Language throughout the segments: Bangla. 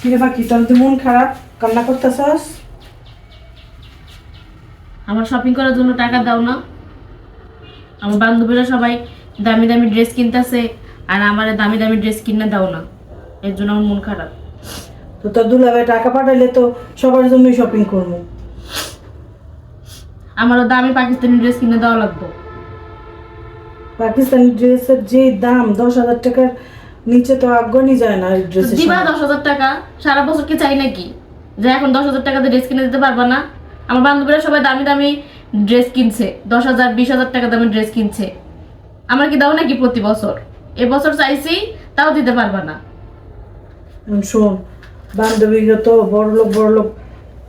কিরে বাকি? তোর তো মন খারাপ। কান্না করতেছস? আমার শপিং করার জন্য টাকা দাও না। আমার বান্ধবীরা সবাই দামি দামি ড্রেস কিনতেছে আর আমার দামি দামি ড্রেস কিনে দাও না। এর জন্য আমার মন খারাপ। তো তোর দুলাভাই টাকা পাঠাইলে তো সবার জন্যই শপিং করব। আমারও দামি পাকিস্তানি ড্রেস কিনে দেওয়া লাগবে। পাকিস্তানি ড্রেসের যে দাম দশ হাজার টাকার নিচে তো আগ্রহই যায় না ড্রেসের দিবা দশ হাজার টাকা? সারা বছর কি চাই নাকি? যে এখন দশ হাজার টাকাতে ড্রেস কিনে দিতে পারবা না? আমার বান্ধবীরা সবাই দামি দামি ড্রেস কিনছে। দশ হাজার বিশ হাজার টাকা দামি ড্রেস কিনছে। আমার কি দাও নাকি প্রতি বছর? এবছর চাইছি তাও দিতে পারবা না। শোন বান্ধবীরা তো বড় লোক বড় লোক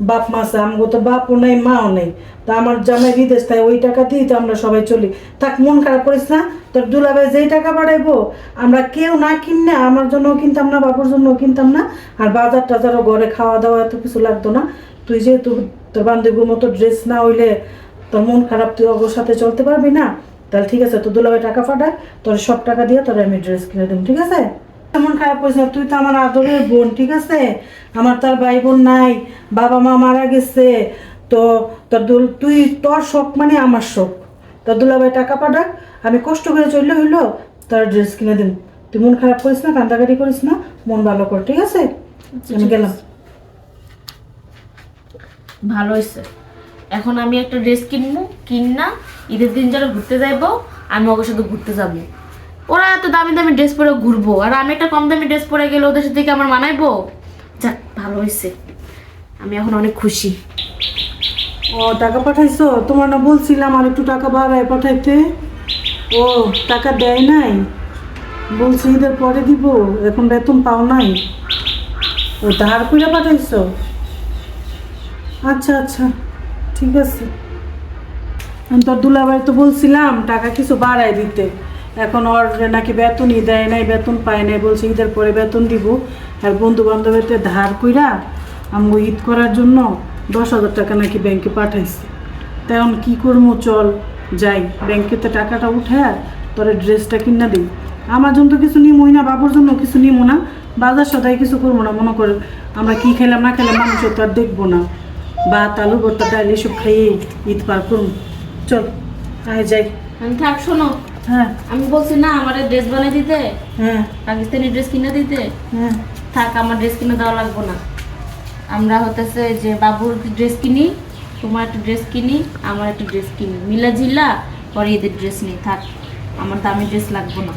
বাপ মা আছে, আমগো তো বাপও নেই, মাও নেই। তা আমার জামাই বিদেশ, তাই ওই টাকা দিই তো আমরা সবাই চলি। থাক, মন খারাপ করিস না, তোর দুলাভাই যেই টাকা পাঠাইবো আমরা কেউ না কিনে আমার জন্যও কিনতাম না, বাপুর জন্যও কিনতাম না, আর বাজার টাজারও ঘরে খাওয়া দাওয়া এত কিছু লাগতো না। তুই যেহেতু তোর বান্ধবীর মতো ড্রেস না হইলে তোর মন খারাপ, তুই ওর সাথে চলতে পারবি না। তাহলে ঠিক আছে, তোর দুলাভাই টাকা পাঠায় তোর সব টাকা দিয়ে তোর আমি ড্রেস কিনে দেবো, ঠিক আছে? এমন খারাপ করিস না তুই তো আমার আদরের বোন ঠিক আছে? আমার তার ভাই বোন নাই বাবা মা মারা গেছে তো তোর দুল তুই তোর শখ মানে আমার শখ। তোর দুলাভাই টাকা পাঠাক আমি কষ্ট করে চললে হইল তোর ড্রেস কিনে দিন তুই মন খারাপ করিস না কান্দাকাটি করিস না মন ভালো কর ঠিক আছে? আমি গেলাম। ভালো হয়েছে এখন আমি একটা ড্রেস কিনবো কিনা ঈদের দিন যারা ঘুরতে যাইবো আমি ওদের সাথে ঘুরতে যাব। ওরা এত দামি দামি ড্রেস পরে ঘুরবো। আর আমি একটা কম দামি ড্রেস পরে গেলে ওদের সাথে আমার মানাইবো? যাক, ভালো হয়েছে আমি এখন অনেক খুশি। ও, টাকা পাঠাইছো? তোমার না বলছিলাম আর একটু টাকা বাড়ায় পাঠাইতে। ও, টাকা দেয় নাই। বলছি ঈদের পরে দিব, এখন বেতন পাও নাই। ও, ধার করে পাঠাইছো? আচ্ছা আচ্ছা ঠিক আছে। আমি তোর দুলাভাই তো বলছিলাম, টাকা কিছু বাড়ায় দিতে। এখন ওর নাকি বেতনই দেয় নাই, বেতন পায় নাই, বলছে ঈদের পরে বেতন দিব। আর বন্ধু বান্ধবেতে ধার কইরা আমি ঈদ করার জন্য দশ হাজার টাকা নাকি ব্যাংকে পাঠাইছে। তেমন কী করব চল যাই। ব্যাংকেতে টাকাটা উঠে তোরে ড্রেসটা কিনা দিই। আমার জন্য তো কিছু নিমই না, বাবুর জন্য কিছু নিমো না। বাজার সদাই কিছু করব না, মনে করে আমরা কি খেলাম, না খেলাম মানুষ তো আর দেখব না। বা তালু ভর্তা, ডাল, এসব খাইয়ে ঈদ পার করুন চল, আয় যাই। থাক, শোনো। হ্যাঁ। আমি বলছি না আমার ড্রেস বানিয়ে দিতে। হ্যাঁ। পাকিস্তানি ড্রেস কিনে দিতে। হ্যাঁ। থাক আমার ড্রেস কিনে দেওয়া লাগবো না। আমরা হতেছে যে বাবুর ড্রেস কিনি তোমার একটা ড্রেস কিনি আমার একটা ড্রেস কিনি। মিলা জিল্লা পরে এদের ড্রেস নেই। থাক আমার দামি ড্রেস লাগবো না।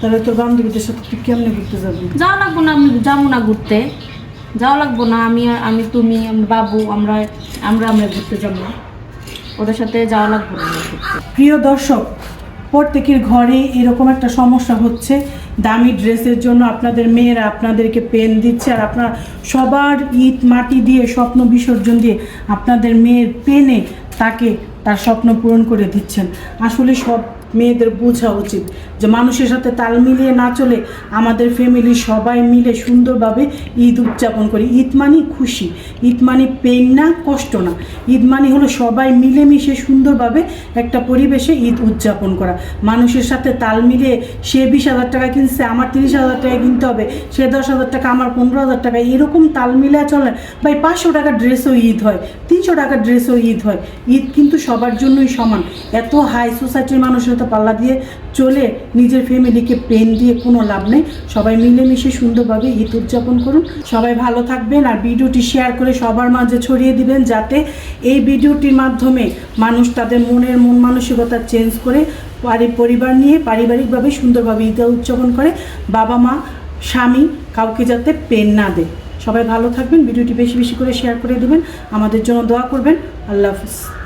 তাহলে তোর বান্ধবীদের সাথে তুই কেমনে ঘুরতে যাবি? যাওয়া লাগবো না আমি যাব না ঘুরতে। যাওয়া লাগবো না আমি আমি তুমি আমার বাবু আমরা আমরা আমরা ঘুরতে যাব। না ওদের সাথে যাওয়া লাগবো না প্রিয় দর্শক প্রত্যেকের ঘরে এরকম একটা সমস্যা হচ্ছে। দামি ড্রেসের জন্য আপনাদের মেয়েরা আপনাদেরকে পেন দিচ্ছে আর আপনার সবার ইট মাটি দিয়ে, স্বপ্ন বিসর্জন দিয়ে আপনাদের মেয়ের পেনে তাকে তার স্বপ্ন পূরণ করে দিচ্ছেন। আসলে সব মেয়েদের বোঝা উচিত যে মানুষের সাথে তাল মিলিয়ে না চলে আমাদের ফ্যামিলি সবাই মিলে সুন্দরভাবে ঈদ উদযাপন করি। ঈদ মানে খুশি, ঈদ মানে পেন না, কষ্ট না। ঈদ মানে হলো সবাই মিলেমিশে সুন্দরভাবে একটা পরিবেশে ঈদ উদযাপন করা। মানুষের সাথে তাল মিলিয়ে সে বিশ হাজার টাকা কিনছে, আমার তিরিশ হাজার টাকা কিনতে হবে, সে দশ হাজার টাকা, আমার পনেরো হাজার টাকা, এরকম তাল মিলিয়ে চলে। ভাই, পাঁচশো টাকার ড্রেসও ঈদ হয়, তিনশো টাকার ড্রেসও ঈদ হয়। ঈদ কিন্তু সবার জন্যই সমান। এত হাই সোসাইটির মানুষের তো পাল্লা দিয়ে চলে নিজের ফ্যামিলিকে পেন দিয়ে কোনো লাভ নেই। সবাই মিলেমিশে সুন্দরভাবে ঈদ উদযাপন করুন। সবাই ভালো থাকবেন আর ভিডিওটি শেয়ার করে সবার মাঝে ছড়িয়ে দিবেন যাতে এই ভিডিওটির মাধ্যমে মানুষ তাদের মনের মন মানসিকতা চেঞ্জ করে, পারি- পরিবার নিয়ে পারিবারিকভাবে সুন্দরভাবে ঈদ উদযাপন করে। বাবা মা, স্বামী কাউকে যাতে পেন না দেয়। সবাই ভালো থাকবেন, ভিডিওটি বেশি বেশি করে শেয়ার করে দেবেন। আমাদের জন্য দোয়া করবেন। আল্লাহ হাফিজ।